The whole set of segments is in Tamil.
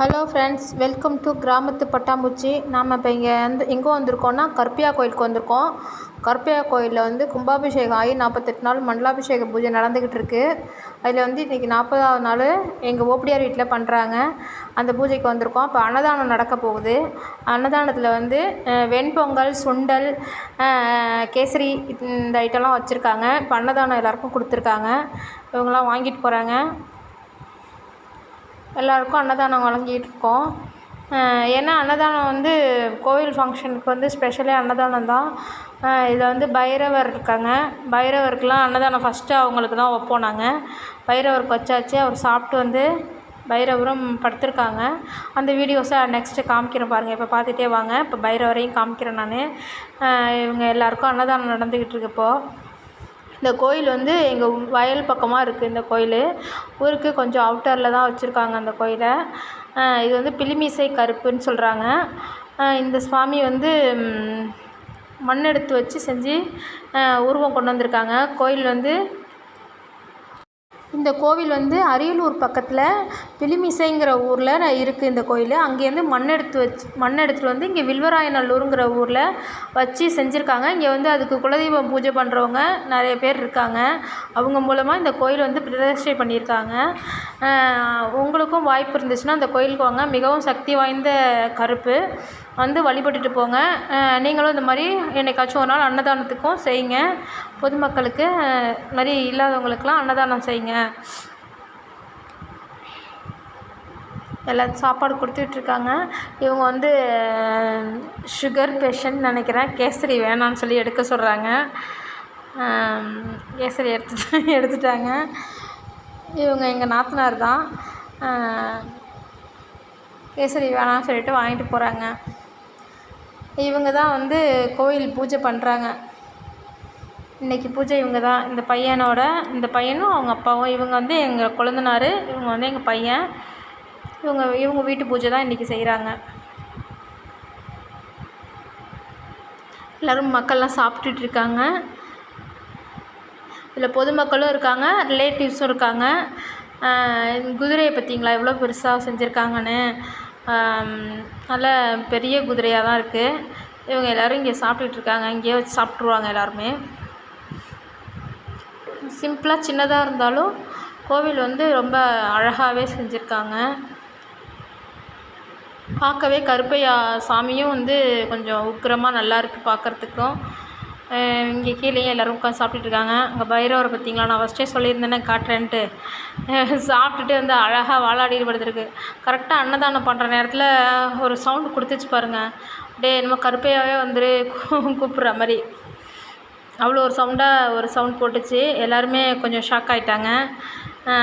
ஹலோ ஃப்ரெண்ட்ஸ் வெல்கம் டு கிராமத்து பட்டாம்பூச்சி. நாம் இப்போ இங்கே வந்து எங்கே வந்திருக்கோம்னா கற்பியா கோயிலுக்கு வந்திருக்கோம். கற்பியா கோயிலில் வந்து கும்பாபிஷேகம் ஆகி நாற்பத்தெட்டு நாள் மண்டலாபிஷேக பூஜை நடந்துக்கிட்டு இருக்கு. அதில் வந்து இன்றைக்கி நாற்பதாவது நாள் எங்கள் ஓப்படியார் வீட்டில் பண்ணுறாங்க அந்த பூஜைக்கு வந்திருக்கோம். இப்போ அன்னதானம் நடக்க போகுது. அன்னதானத்தில் வந்து வெண்பொங்கல் சுண்டல் கேசரி இந்த ஐட்டம்லாம் வச்சுருக்காங்க. இப்போ அன்னதானம் எல்லாருக்கும் கொடுத்துருக்காங்க. இவங்கெல்லாம் வாங்கிட்டு போகிறாங்க எல்லாருக்கும் அன்னதானம் வழங்கிட்டு இருக்கோம் ஏன்னா அன்னதானம் வந்து கோவில் ஃபங்க்ஷனுக்கு வந்து ஸ்பெஷலே அன்னதானம் தான். இதில் வந்து பைரவர் இருக்காங்க. பைரவருக்குலாம் அன்னதானம் ஃபஸ்ட்டு அவங்களுக்கு தான் வைப்போம் நாங்கள். பைரவருக்கு வச்சாச்சு அவர் சாப்பிட்டு வந்து பைரவரும் படுத்திருக்காங்க. அந்த வீடியோஸை நெக்ஸ்ட்டு காமிக்கிறேன் பாருங்கள் இப்போ பார்த்துட்டே வாங்க. இப்போ பைரவரையும் காமிக்கிறேன் நான். இவங்க எல்லாருக்கும் அன்னதானம் நடந்துக்கிட்டு இருக்கு இப்போது இந்த கோயில் வந்து எங்கள் வயல் பக்கமாக இருக்குது இந்த கோயில். ஊருக்கு கொஞ்சம் அவுட்டரில் தான் வச்சுருக்காங்க அந்த கோயிலை. இது வந்து பிலிமிசை கருப்புன்னு சொல்கிறாங்க இந்த சுவாமி வந்து மண் எடுத்து வச்சு செஞ்சு உருவம் கொண்டு வந்திருக்காங்க. கோயில் வந்து இந்த கோவில் வந்து அரியலூர் பக்கத்தில் பிலிமிசைங்கிற ஊரில் இருக்குது இந்த கோயில். அங்கேருந்து மண் எடுத்து வச்சு மண் எடுத்துகிட்டு வந்து இங்கே வில்வராயநல்லூருங்கிற ஊரில் வச்சு செஞ்சுருக்காங்க. இங்கே வந்து அதுக்கு குலதெய்வம் பூஜை பண்ணுறவங்க நிறைய பேர் இருக்காங்க. அவங்க மூலமாக இந்த கோயில் வந்து பிரதிஷ்டை பண்ணியிருக்காங்க. உங்களுக்கும் வாய்ப்பு இருந்துச்சுன்னா அந்த கோயிலுக்கு வாங்க. மிகவும் சக்தி வாய்ந்த கருப்பு. வந்து வழிபட்டுட்டு போங்க. நீங்களும் இந்த மாதிரி என்னைக்காச்சும் ஒரு நாள் அன்னதானத்துக்கும் செய்யுங்க. பொதுமக்களுக்கு அஹ் இது மாதிரி இல்லாதவங்களுக்கெல்லாம் அன்னதானம் செய்யுங்க. எல்லாம் சாப்பாடு கொடுத்துட்ருக்காங்க இவங்க வந்து சுகர் பேஷண்ட் நினைக்கிறேன். கேசரி வேணான்னு சொல்லி எடுக்க சொல்கிறாங்க கேசரி எடுத்து எடுத்துட்டாங்க. இவங்க எங்கள் நாத்தனார் தான். கேசரி வேணாம்னு சொல்லிட்டு வாங்கிட்டு போகிறாங்க இவங்க தான் வந்து கோயில் பூஜை பண்ணுறாங்க இன்றைக்கி பூஜை இவங்க தான் இந்த பையனோட இந்த பையனும் அவங்க அப்பாவும். இவங்க வந்து எங்கள் கொழுந்தனார் இவங்க வந்து எங்கள் பையன். இவங்க இவங்க வீட்டு பூஜை தான் இன்றைக்கி செய்கிறாங்க எல்லோரும் மக்கள்லாம் சாப்பிட்டுட்டு இருக்காங்க. இதில் பொதுமக்களும் இருக்காங்க ரிலேட்டிவ்ஸும் இருக்காங்க. குதிரையை பார்த்தீங்களா எவ்வளோ பெருசாக செஞ்சுருக்காங்கன்னு. நல்ல பெரிய குதிரையாக தான் இருக்குது இவங்க எல்லோரும் இங்கே சாப்பிட்டுட்ருக்காங்க இங்கேயே வச்சு சாப்பிட்ருவாங்க எல்லாருமே. சிம்பிளாக சின்னதாக இருந்தாலும் கோவில் வந்து ரொம்ப அழகாகவே செஞ்சுருக்காங்க. பார்க்கவே கருப்பையா சாமியும் வந்து கொஞ்சம் உக்கிரமாக நல்லா இருக்குது பார்க்கறதுக்கும். இங்கே கீழேயும் எல்லோரும் உட்காந்து சாப்பிட்டுட்டு இருக்காங்க. அங்கே பைரவரை பார்த்தீங்களா? நான் ஃபஸ்ட்டே சொல்லியிருந்தேனே காட்டுறேன்ட்டு. சாப்பிட்டுட்டு வந்து அழகாக வாலாடிட்டு படுத்துருக்கு கரெக்டாக அன்னதானம் பண்ணுற நேரத்தில் ஒரு சவுண்டு கொடுத்துச்சு பாருங்கள் அப்படியே என்னமோ கருப்பையாகவே வந்துரு கூப்பிட்ற மாதிரி. அவ்வளோ ஒரு சவுண்டாக ஒரு சவுண்ட் போட்டுச்சு. எல்லாருமே கொஞ்சம் ஷாக் ஆகிட்டாங்க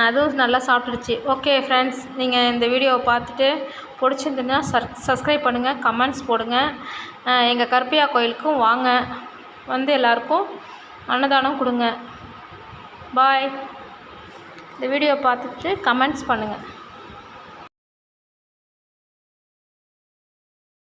அதுவும் நல்லா சாப்பிட்டுருச்சு ஓகே ஃப்ரெண்ட்ஸ் நீங்கள் இந்த வீடியோவை பார்த்துட்டு பிடிச்சிருந்துன்னா சர் சப்ஸ்கிரைப் பண்ணுங்கள் கமெண்ட்ஸ் போடுங்க. எங்கள் கருப்பையா கோயிலுக்கும் வாங்க. வந்து எல்லாருக்கும் அன்னதானம் கொடுங்க. பாய் இந்த வீடியோ பார்த்துட்டு கமெண்ட்ஸ் பண்ணுங்கள்